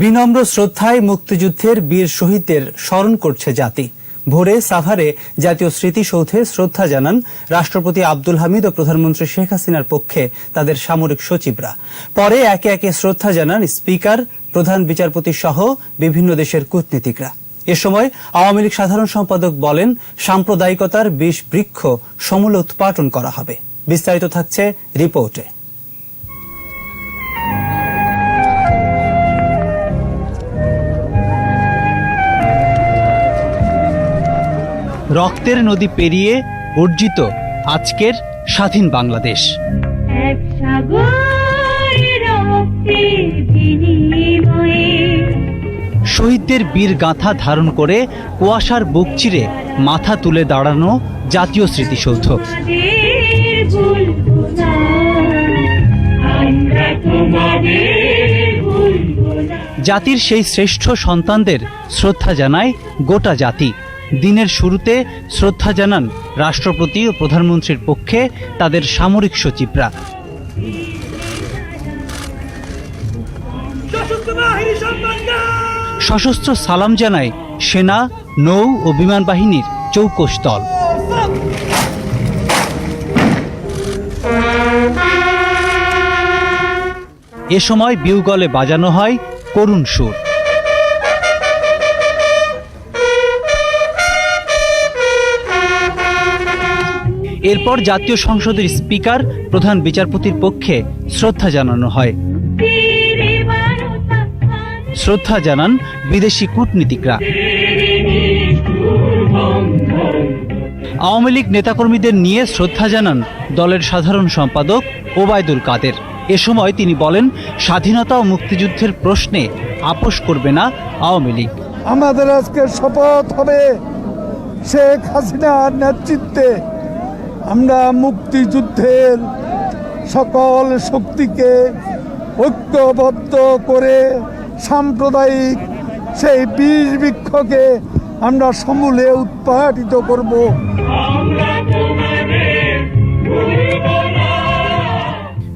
বিনম্র শ্রদ্ধায় মুক্তিযুদ্ধের বীর শহীদদের স্মরণ করছে জাতি। ভোরে সাভারে জাতীয় স্মৃতিসৌধে শ্রদ্ধা জানান রাষ্ট্রপতি আব্দুল হামিদ ও প্রধানমন্ত্রী শেখ হাসিনার পক্ষে তাদের সামরিক সচিবরা। পরে একে একে শ্রদ্ধা জানান স্পিকার, প্রধান বিচারপতি সহ বিভিন্ন দেশের কূটনীতিকরা। এ সময় আওয়ামী লীগ সাধারণ সম্পাদক বলেন, সাম্প্রদায়িকতার বিষ বৃক্ষ সমূলে উৎপাটন করা হবে। বিস্তারিত থাকছে রিপোর্টে। রক্তের নদী পেরিয়ে অর্জিত আজকের স্বাধীন বাংলাদেশ। এক শহীদদের বীর গাঁথা ধারণ করে কুয়াশার বুক চিরে মাথা তুলে দাঁড়ানো জাতীয় স্মৃতিসৌধ। জাতির সেই শ্রেষ্ঠ সন্তানদের শ্রদ্ধা জানায় গোটা জাতি। দিনের শুরুতে শ্রদ্ধা জানান রাষ্ট্রপতি ও প্রধানমন্ত্রীর পক্ষে তাদের সামরিক সচিবরা। সশস্ত্র সালাম জানায় সেনা নৌ ও বিমান বাহিনীর চৌকস দল। এ সময় বিউগলে বাজানো হয় করুণ সুর। এরপর জাতীয় সংসদের স্পিকার, প্রধান বিচারপতির পক্ষে শ্রদ্ধা জানানো হয়। শ্রদ্ধা জানান বিদেশি কূটনীতিকরা। আওয়ামী লীগ নেতাকর্মীদের নিয়ে শ্রদ্ধা জানান দলের সাধারণ সম্পাদক ওবায়দুল কাদের। এ সময় তিনি বলেন, স্বাধীনতা ও মুক্তিযুদ্ধের প্রশ্নে আপোষ করবে না আওয়ামী লীগ। আমাদের আজকে শপথ হবে শেখ হাসিনার নেতৃত্বে আমরা মুক্তিযুদ্ধের সকল শক্তিকে ঐক্যবদ্ধ করে সাম্প্রদায়িক সেই বীজ বৃক্ষকে আমরা সমূলে উৎপাটিত করব।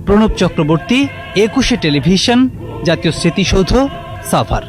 প্রণব চক্রবর্তী একুশে টেলিভিশন জাতীয় স্মৃতিসৌধ সাভার।